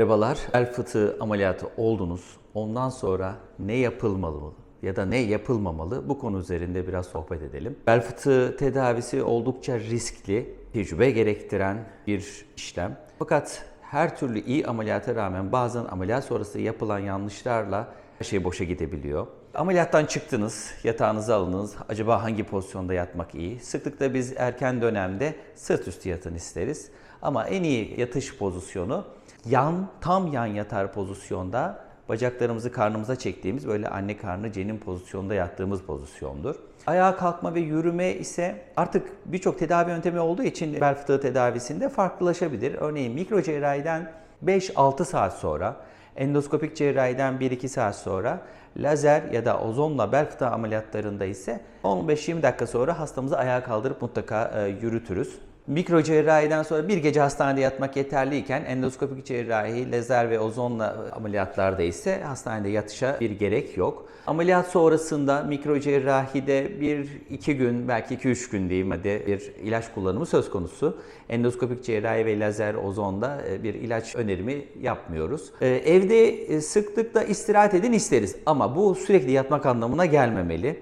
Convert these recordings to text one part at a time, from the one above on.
Merhabalar. Bel fıtığı ameliyatı oldunuz. Ondan sonra ne yapılmalı ya da ne yapılmamalı bu konu üzerinde biraz sohbet edelim. Bel fıtığı tedavisi oldukça riskli, tecrübe gerektiren bir işlem. Fakat her türlü iyi ameliyata rağmen bazen ameliyat sonrası yapılan yanlışlarla her şey boşa gidebiliyor. Ameliyattan çıktınız, yatağınıza alındınız. Acaba hangi pozisyonda yatmak iyi? Sıklıkla biz erken dönemde sırt üstü yatın isteriz. Ama en iyi yatış pozisyonu yan, tam yan yatar pozisyonda bacaklarımızı karnımıza çektiğimiz böyle anne karnı cenin pozisyonda yattığımız pozisyondur. Ayağa kalkma ve yürüme ise artık birçok tedavi yöntemi olduğu için bel fıtığı tedavisinde farklılaşabilir. Örneğin mikro cerrahiden 5-6 saat sonra, endoskopik cerrahiden 1-2 saat sonra, lazer ya da ozonla bel fıtığı ameliyatlarında ise 15-20 dakika sonra hastamızı ayağa kaldırıp mutlaka e, yürütürüz. Mikro cerrahiden sonra bir gece hastanede yatmak yeterliyken endoskopik cerrahi, lazer ve ozonla ameliyatlarda ise hastanede yatışa bir gerek yok. Ameliyat sonrasında mikro cerrahide bir iki gün belki iki üç gün diyeyim hadi bir ilaç kullanımı söz konusu. Endoskopik cerrahi ve lazer ozonda e, bir ilaç önerimi yapmıyoruz. E, Evde e, sıklıkla istirahat edin isteriz ama bu sürekli yatmak anlamına gelmemeli.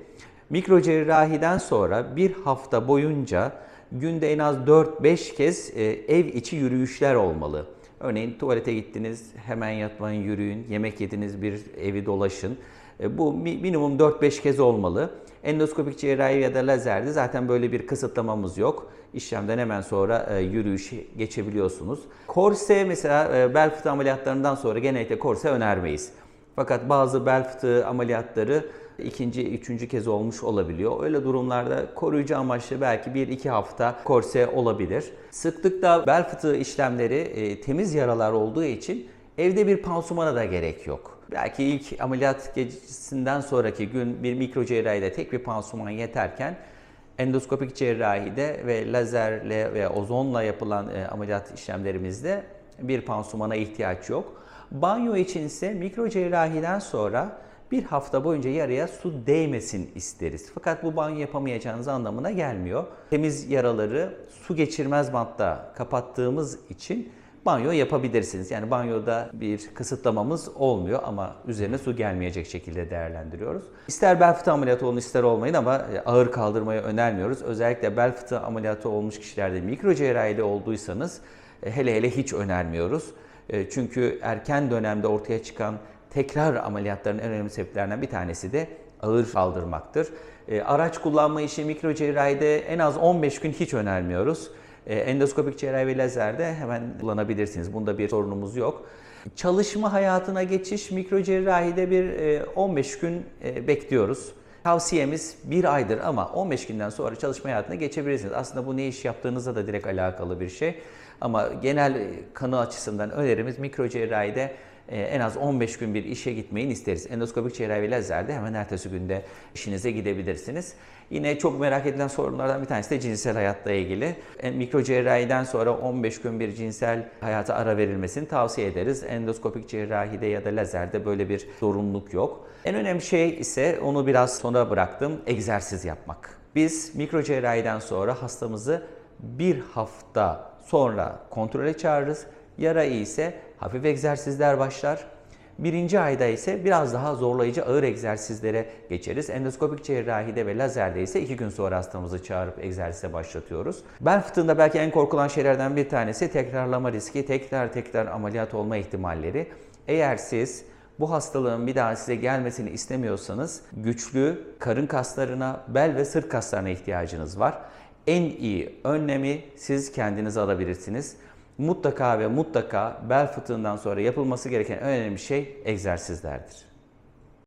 Mikro cerrahiden sonra bir hafta boyunca günde en az 4-5 kez e, ev içi yürüyüşler olmalı. Örneğin tuvalete gittiniz, hemen yatmayın, yürüyün, yemek yediniz, bir evi dolaşın. E, Bu mi- minimum 4-5 kez olmalı. Endoskopik cerrahi ya da lazerde zaten böyle bir kısıtlamamız yok. İşlemden hemen sonra e, yürüyüş geçebiliyorsunuz. Korse mesela bel fıtığı ameliyatlarından sonra genellikle korse önermeyiz. Fakat bazı bel fıtığı ameliyatları ikinci, üçüncü kez olmuş olabiliyor. Öyle durumlarda koruyucu amaçlı belki bir iki hafta korse olabilir. Sıklıkla bel fıtığı işlemleri e, temiz yaralar olduğu için evde bir pansumana da gerek yok. Belki ilk ameliyat gecesinden sonraki gün bir mikro cerrahide tek bir pansuman yeterken endoskopik cerrahide ve lazerle ve ozonla yapılan e, ameliyat işlemlerimizde bir pansumana ihtiyaç yok. Banyo için ise mikro cerrahiden sonra bir hafta boyunca yaraya su değmesin isteriz. Fakat bu banyo yapamayacağınız anlamına gelmiyor. Temiz yaraları su geçirmez bantla kapattığımız için banyo yapabilirsiniz. Yani banyoda bir kısıtlamamız olmuyor ama üzerine su gelmeyecek şekilde değerlendiriyoruz. İster bel fıtığı ameliyatı olun ister olmayın ama e, ağır kaldırmayı önermiyoruz. Özellikle bel fıtığı ameliyatı olmuş kişilerde mikro cerrahili olduysanız e, hele hele hiç önermiyoruz. E, Çünkü erken dönemde ortaya çıkan tekrar ameliyatların en önemli sebeplerinden bir tanesi de ağır kaldırmaktır. E, Araç kullanma işi mikro cerrahide en az 15 gün hiç önermiyoruz. E, Endoskopik cerrahi ve lazerde hemen kullanabilirsiniz. Bunda bir sorunumuz yok. Çalışma hayatına geçiş mikro cerrahide bir e, 15 gün e, bekliyoruz. Tavsiyemiz bir aydır ama 15 günden sonra çalışma hayatına geçebilirsiniz. Aslında bu ne iş yaptığınızla da direkt alakalı bir şey. Ama genel e, kanı açısından önerimiz mikro cerrahide e, en az 15 gün bir işe gitmeyin isteriz. Endoskopik cerrahi ve lazerde hemen ertesi günde işinize gidebilirsiniz. Yine çok merak edilen sorunlardan bir tanesi de cinsel hayatla ilgili. Mikro cerrahiden sonra 15 gün bir cinsel hayata ara verilmesini tavsiye ederiz. Endoskopik cerrahide ya da lazerde böyle bir zorunluluk yok. En önemli şey ise onu biraz sona bıraktım. Egzersiz yapmak. Biz mikro cerrahiden sonra hastamızı bir hafta sonra kontrole çağırırız. Yara iyiyse hafif egzersizler başlar. Birinci ayda ise biraz daha zorlayıcı ağır egzersizlere geçeriz. Endoskopik cerrahide ve lazerde ise iki gün sonra hastamızı çağırıp egzersize başlatıyoruz. Bel fıtığında belki en korkulan şeylerden bir tanesi tekrarlama riski, tekrar tekrar ameliyat olma ihtimalleri. Eğer siz bu hastalığın bir daha size gelmesini istemiyorsanız güçlü karın kaslarına, bel ve sırt kaslarına ihtiyacınız var. En iyi önlemi siz kendiniz alabilirsiniz. Mutlaka ve mutlaka bel fıtığından sonra yapılması gereken en önemli şey egzersizlerdir.